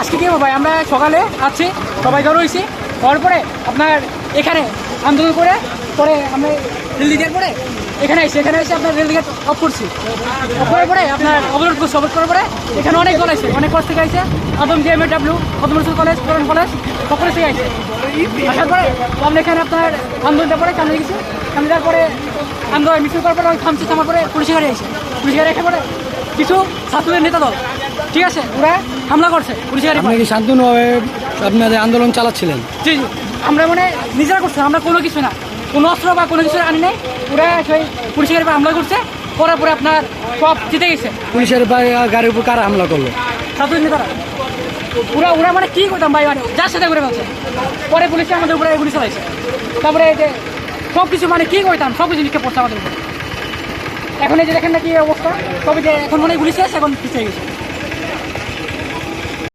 আজকে কি ভাই? আমরা সকালে আছি, সবাই জড়ো হয়েছি। হওয়ার পরে আপনার এখানে আন্দোলন করে, পরে আমরা রেল গেট পরে এখানে এসে এখানে এসে আপনার রেল গেট অফ করছি। অফ করার পরে আপনার অবরোধ করছি, অবরোধ করার পরে এখানে অনেক দল আছে, অনেক কলেজ থেকে আছে Adamjee M A W Rasul college Karan college, সকলে থেকে আছে আসার পরে আমরা এখানে আপনার আন্দোলনটা পরে সামনে গেছি। সামনে যাওয়ার পরে আন্দোলন মিছিল করার পরে থামছি, থামার পরে পুলিশ গাড়ি আছে পুলিশ গাড়ি রেখে পরে কিছু ছাত্রদের নেতা দল ঠিক আছে ওরা হামলা করছে পুলিশ গাড়ি আপনি কি শান্তনুভাবে আপনাদের আন্দোলন চালাচ্ছিলেন? জি জি। আমরা মানে নিজেরা করছি আমরা কোনো কিছু না। কোনো অস্ত্র বা কোনো কিছু আনি নাই। ওরা সেই পুলিশ গাড়ি হামলা করছে পরে পরে আপনার সব জিতে গেছে। পুলিশের গাড়ির উপর কারা হামলা করল? ছাত্র নেতারা ওরা ওরা মানে কি করতাম ভাই মানে যার সাথে করে ফেলছে। পরে পুলিশে আমাদের উপরে গুলি চালাইছে। তারপরে এই যে সব কিছু মানে কি করতাম সব কিছু নিক্ষেপ করছে আমাদের উপরে। এখন এই যে দেখেন না কি অবস্থা তবে যে এখন মানে গুলি শেষ এখন পিছিয়ে গেছে।